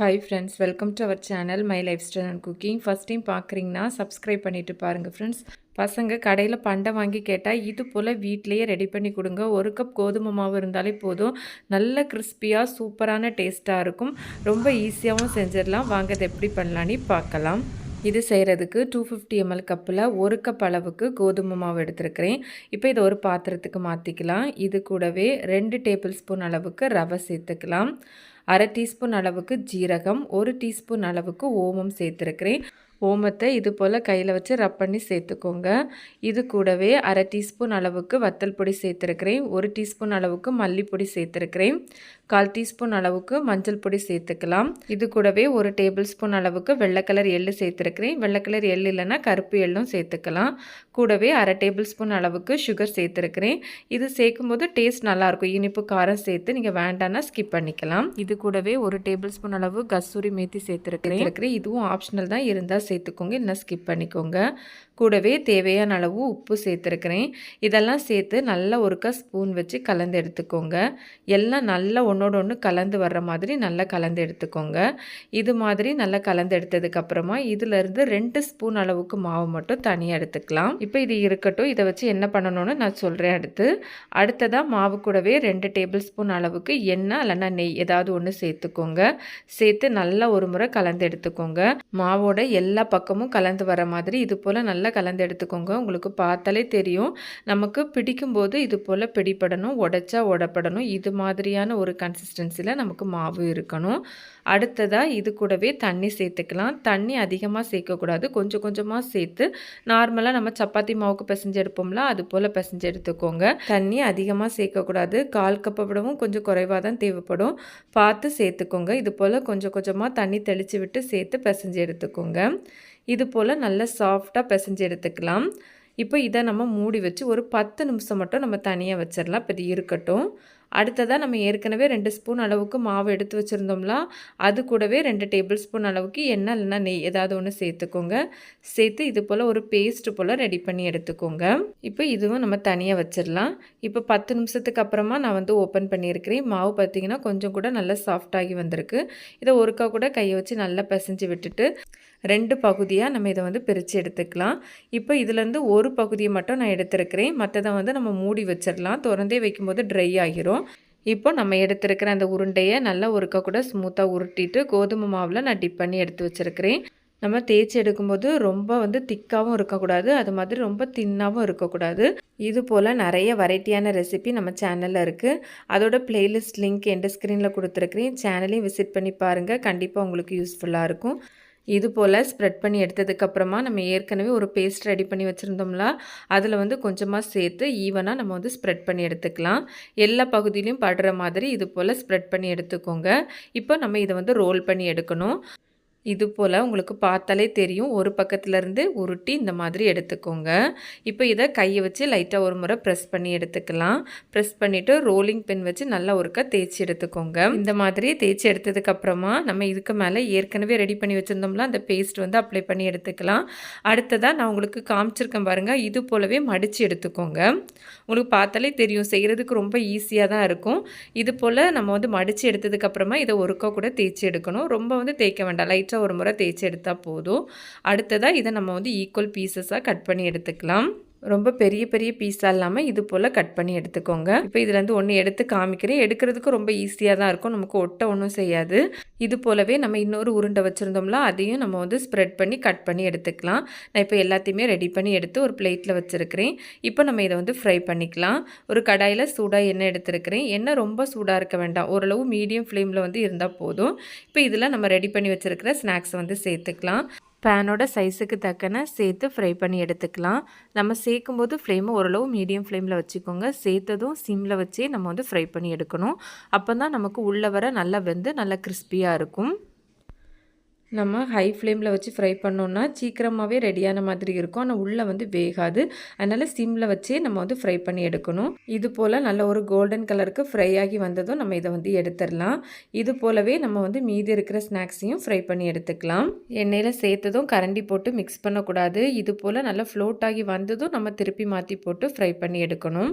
Hi friends welcome to our channel my lifestyle and cooking first time பார்க்குறீங்கன்னா subscribe பண்ணிவிட்டு பாருங்கள் friends பசங்க கடையில் பண்டை வாங்கி கேட்டால் இது போல் வீட்லேயே ரெடி பண்ணி கொடுங்க. ஒரு கப் கோதுமை மாவு இருந்தாலே போதும். நல்ல கிறிஸ்பியாக சூப்பரான டேஸ்ட்டாக இருக்கும். ரொம்ப ஈஸியாகவும் செஞ்சிடலாம். வாங்க அதை எப்படி பண்ணலான்னு பார்க்கலாம். இது செய்கிறதுக்கு டூ ஃபிஃப்டி எம்எல் கப்பில் ஒரு கப் அளவுக்கு கோதுமை மாவு எடுத்துருக்கிறேன். இப்போ இதை ஒரு பாத்திரத்துக்கு மாற்றிக்கலாம் இது கூடவே ரெண்டு டேபிள் ஸ்பூன் அளவுக்கு ரவை சேர்த்துக்கலாம். அரை டீஸ்பூன் அளவுக்கு ஜீரகம் ஒரு டீஸ்பூன் அளவுக்கு ஓமம் சேர்த்துருக்கிறேன். ஓமத்தை இது போல் கையில் வச்சு ரப் பண்ணி சேர்த்துக்கோங்க. இது கூடவே அரை டீஸ்பூன் அளவுக்கு வத்தல் பொடி சேர்த்துருக்கிறேன். ஒரு டீஸ்பூன் அளவுக்கு மல்லிப்பொடி சேர்த்துருக்கிறேன். கால் டீஸ்பூன் அளவுக்கு மஞ்சள் பொடி சேர்த்துக்கலாம். இது கூடவே ஒரு டேபிள் ஸ்பூன் அளவுக்கு வெள்ளை கலர் எள்ளு சேர்த்துருக்கிறேன். வெள்ளை கலர் எள்ளு இல்லைன்னா கருப்பு எள்ளும் சேர்த்துக்கலாம். கூடவே அரை டேபிள் ஸ்பூன் அளவுக்கு சுகர் சேர்த்துருக்கிறேன். இது சேர்க்கும் போது டேஸ்ட் நல்லாயிருக்கும். இனிப்பு காரம் சேர்த்து நீங்கள் வேண்டாம்னா ஸ்கிப் பண்ணிக்கலாம். இது கூடவே ஒரு டேபிள் ஸ்பூன் அளவு கஸ்தூரி மேத்தி சேர்த்துருக்கிறேன். இதுவும் ஆப்ஷனல் தான். இருந்தால் சேர்த்துக்கோங்க. இல்லைன்னா ஸ்கிப் பண்ணிக்கோங்க. கூடவே தேவையான அளவு உப்பு சேர்த்துருக்கிறேன். இதெல்லாம் சேர்த்து நல்லா ஒருக்கா ஸ்பூன் வச்சு கலந்து எடுத்துக்கோங்க. எல்லாம் நல்லா ஒன்றோட ஒன்று கலந்து வர்ற மாதிரி நல்லா கலந்து எடுத்துக்கோங்க. இது மாதிரி நல்லா கலந்து எடுத்ததுக்கப்புறமா இதிலேருந்து ரெண்டு ஸ்பூன் அளவுக்கு மாவு மட்டும் தனியாக எடுத்துக்கலாம். இப்போ இது இருக்கட்டும். இதை வச்சு என்ன பண்ணணும்னு நான் சொல்கிறேன் அடுத்து. அடுத்ததாக மாவு கூடவே ரெண்டு டேபிள் ஸ்பூன் அளவுக்கு எண்ணெய் இல்லைன்னா நெய் ஏதாவது ஒன்று சேர்த்துக்கோங்க. சேர்த்து நல்லா ஒரு முறை கலந்து எடுத்துக்கோங்க. மாவோட எல்லா எல்லா பக்கமும் கலந்து வர மாதிரி இது போல் நல்லா கலந்து எடுத்துக்கோங்க. உங்களுக்கு பார்த்தாலே தெரியும். நமக்கு பிடிக்கும்போது இது போல் பிடிப்படணும் உடச்சா உடப்படணும். இது மாதிரியான ஒரு கன்சிஸ்டன்சியில் நமக்கு மாவு இருக்கணும். அடுத்ததாக இது கூடவே தண்ணி சேர்த்துக்கலாம். தண்ணி அதிகமாக சேர்க்கக்கூடாது. கொஞ்சம் கொஞ்சமாக சேர்த்து நார்மலாக நம்ம சப்பாத்தி மாவுக்கு பிசைஞ்சு எடுப்போம்ல அது போல் பிசைஞ்சு எடுத்துக்கோங்க. தண்ணி அதிகமாக சேர்க்கக்கூடாது. கால் கப்பை விடவும் கொஞ்சம் குறைவாக தான் தேவைப்படும். பார்த்து சேர்த்துக்கோங்க. இது போல் கொஞ்சம் கொஞ்சமாக தண்ணி தெளித்து விட்டு சேர்த்து பிசைஞ்சு எடுத்துக்கோங்க. இது போல் நல்லா சாஃப்டாக பிசைஞ்சு எடுத்துக்கலாம். இப்போ இதை நம்ம மூடி வச்சு ஒரு பத்து நிமிஷம் மட்டும் நம்ம தனியாக வச்சிடலாம் இப்போ இது இருக்கட்டும். அடுத்ததாக நம்ம ஏற்கனவே ரெண்டு ஸ்பூன் அளவுக்கு மாவு எடுத்து வச்சுருந்தோம்ல அது கூடவே ரெண்டு டேபிள் ஸ்பூன் அளவுக்கு எண்ணெய் இல்லைன்னா நெய் ஏதாவது ஒன்று சேர்த்துக்கோங்க. சேர்த்து இது போல் ஒரு பேஸ்ட் போல் ரெடி பண்ணி எடுத்துக்கோங்க. இப்போ இதுவும் நம்ம தனியாக வச்சிடலாம் இப்போ பத்து நிமிஷத்துக்கு அப்புறமா நான் வந்து ஓப்பன் பண்ணியிருக்கிறேன். மாவு பார்த்திங்கன்னா கொஞ்சம் கூட நல்லா சாஃப்டாகி வந்திருக்கு. இதை ஒருக்கா கூட கையை வச்சு நல்லா பிசைஞ்சு விட்டுட்டு ரெண்டு பகுதியாக நம்ம இதை வந்து பிரித்து எடுத்துக்கலாம். இப்போ இதுலேருந்து ஒரு பகுதியை மட்டும் நான் எடுத்துருக்கிறேன். மற்றதை வந்து நம்ம மூடி வச்சிடலாம். திறந்தே வைக்கும்போது ட்ரை ஆகிரும். இப்போ நம்ம எடுத்துருக்கிற அந்த உருண்டையை நல்லா ஒருக்க கூட ஸ்மூத்தாக உருட்டிட்டு கோதுமை மாவில் நான் டிப் பண்ணி எடுத்து வச்சுருக்கிறேன். நம்ம தேய்ச்சி எடுக்கும்போது ரொம்ப வந்து திக்காகவும் இருக்கக்கூடாது. அது மாதிரி ரொம்ப தின்னாகவும் இருக்கக்கூடாது. இது போல் நிறைய வெரைட்டியான ரெசிபி நம்ம சேனலில் இருக்குது அதோட பிளேலிஸ்ட் லிங்க் எந்த ஸ்க்ரீனில் கொடுத்துருக்குறேன். சேனலையும் விசிட் பண்ணி பாருங்கள் கண்டிப்பாக உங்களுக்கு யூஸ்ஃபுல்லாக இருக்கும். இது போல் ஸ்ப்ரெட் பண்ணி எடுத்ததுக்கப்புறமா நம்ம ஏற்கனவே ஒரு பேஸ்ட் ரெடி பண்ணி வச்சுருந்தோம்ல அதில் வந்து கொஞ்சமாக சேர்த்து ஈவனாக நம்ம வந்து ஸ்ப்ரெட் பண்ணி எடுத்துக்கலாம். எல்லா பகுதியிலையும் படுற மாதிரி இது போல் ஸ்ப்ரெட் பண்ணி எடுத்துக்கோங்க. இப்போ நம்ம இதை வந்து ரோல் பண்ணி எடுக்கணும். இது போல் உங்களுக்கு பார்த்தாலே தெரியும். ஒரு பக்கத்துலேருந்து உருட்டி இந்த மாதிரி எடுத்துக்கோங்க. இப்போ இதை கையை வச்சு லைட்டாக ஒரு முறை ப்ரெஸ் பண்ணி எடுத்துக்கலாம். ப்ரெஸ் பண்ணிவிட்டு ரோலிங் பென் வச்சு நல்லா ஒருக்கா தேய்ச்சி எடுத்துக்கோங்க. இந்த மாதிரி தேய்ச்சி எடுத்ததுக்கப்புறமா நம்ம இதுக்கு மேலே ஏற்கனவே ரெடி பண்ணி வச்சுருந்தோம்ல அந்த பேஸ்ட் வந்து அப்ளை பண்ணி எடுத்துக்கலாம். அடுத்ததாக நான் உங்களுக்கு காமிச்சிருக்கேன் பாருங்கள் இது போலவே மடித்து எடுத்துக்கோங்க. உங்களுக்கு பார்த்தாலே தெரியும். செய்கிறதுக்கு ரொம்ப ஈஸியாக தான் இருக்கும். இது போல் நம்ம வந்து மடித்து எடுத்ததுக்கப்புறமா இதை ஒருக்கா கூட தேய்ச்சி எடுக்கணும். ரொம்ப வந்து தேய்க்க வேண்டாம். லைட்டாக லைட்டாக ஒரு முறை தேய்ச்சி எடுத்தால் போதும். அடுத்ததாக இதை நம்ம வந்து ஈக்குவல் பீசஸாக கட் பண்ணி எடுத்துக்கலாம். ரொம்ப பெரிய பெரிய பீஸாக இல்லாமல் இது போல் கட் பண்ணி எடுத்துக்கோங்க. இப்போ இதுலேருந்து ஒன்று எடுத்து காமிக்கிறேன். எடுக்கிறதுக்கு ரொம்ப ஈஸியாக தான் இருக்கும். நமக்கு ஒட்ட ஒன்றும் செய்யாது. இது போலவே நம்ம இன்னொரு உருண்டை வச்சுருந்தோம்ல அதையும் நம்ம வந்து ஸ்ப்ரெட் பண்ணி கட் பண்ணி எடுத்துக்கலாம். நான் இப்போ எல்லாத்தையுமே ரெடி பண்ணி எடுத்து ஒரு பிளேட்டில் வச்சுருக்கிறேன். இப்போ நம்ம இதை வந்து ஃப்ரை பண்ணிக்கலாம். ஒரு கடாயில் சூடாக எண்ணெய் எடுத்துருக்கிறேன். எண்ணெய் ரொம்ப சூடாக இருக்க வேண்டாம். ஓரளவு மீடியம் ஃப்ளேமில் வந்து இருந்தால் போதும். இப்போ இதில் நம்ம ரெடி பண்ணி வச்சுருக்கிற ஸ்நாக்ஸ் வந்து சேர்த்துக்கலாம். பேனோட சைஸுக்கு தக்கன சேர்த்து ஃப்ரை பண்ணி எடுத்துக்கலாம். நம்ம சேர்க்கும்போது ஃப்ளேமை ஓரளவு மீடியம் ஃப்ளேமில் வச்சுக்கோங்க. சேர்த்ததும் சிம்மில் வச்சே நம்ம வந்து ஃப்ரை பண்ணி எடுக்கணும். அப்போ தான் நமக்கு உள்ளே வர நல்லா வெந்து நல்லா கிறிஸ்பியாக இருக்கும். நம்ம ஹை ஃப்ளேமில் வச்சு ஃப்ரை பண்ணோன்னா சீக்கிரமாகவே ரெடியான மாதிரி இருக்கும். ஆனால் உள்ளே வந்து வேகாது. அதனால் சிம்மில் வச்சே நம்ம வந்து ஃப்ரை பண்ணி எடுக்கணும். இது போல் நல்ல ஒரு கோல்டன் கலருக்கு ஃப்ரை ஆகி வந்ததும் நம்ம இதை வந்து எடுத்துடலாம். இது போலவே நம்ம வந்து மீதி இருக்கிற ஸ்நாக்ஸையும் ஃப்ரை பண்ணி எடுத்துக்கலாம். எண்ணெயில் சேர்த்ததும் கரண்டி போட்டு மிக்ஸ் பண்ணக்கூடாது. இது போல் நல்லா ஃப்ளோட் ஆகி வந்ததும் நம்ம திருப்பி மாற்றி போட்டு ஃப்ரை பண்ணி எடுக்கணும்.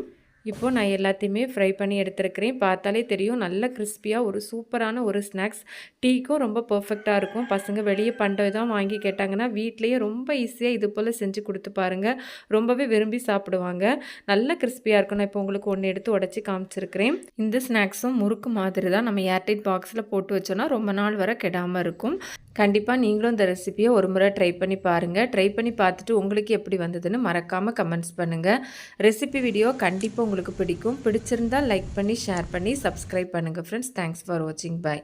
இப்போது நான் எல்லாத்தையுமே ஃப்ரை பண்ணி எடுத்துருக்கிறேன். பார்த்தாலே தெரியும் நல்ல கிறிஸ்பியாக ஒரு சூப்பரான ஒரு ஸ்நாக்ஸ் டீக்கும் ரொம்ப பர்ஃபெக்டாக இருக்கும். பசங்க வெளியே பண்டம் தான் வாங்கி கேட்டாங்கன்னா வீட்லேயே ரொம்ப ஈஸியாக இது போல் செஞ்சு கொடுத்து பாருங்கள் ரொம்பவே விரும்பி சாப்பிடுவாங்க. நல்ல கிறிஸ்பியாக இருக்கும். நான் இப்போ உங்களுக்கு ஒன்று எடுத்து உடச்சி காமிச்சிருக்கிறேன். இந்த ஸ்நாக்ஸும் முறுக்கு மாதிரி தான் நம்ம ஏர்டைட் பாக்ஸில் போட்டு வச்சோன்னா ரொம்ப நாள் வரை கெடாமல் இருக்கும். கண்டிப்பாக நீங்களும் இந்த ரெசிபியை ஒரு முறை ட்ரை பண்ணி பாருங்கள் ட்ரை பண்ணி பார்த்துட்டு உங்களுக்கு எப்படி வந்ததுன்னு மறக்காமல் கமெண்ட்ஸ் பண்ணுங்கள் ரெசிபி வீடியோ கண்டிப்பாக உங்களுக்கு பிடிக்கும். பிடிச்சிருந்தால் லைக் பண்ணி ஷேர் பண்ணி சப்ஸ்கிரைப் பண்ணுங்கள் ஃப்ரெண்ட்ஸ் தேங்க்ஸ் ஃபார் வாட்சிங் பை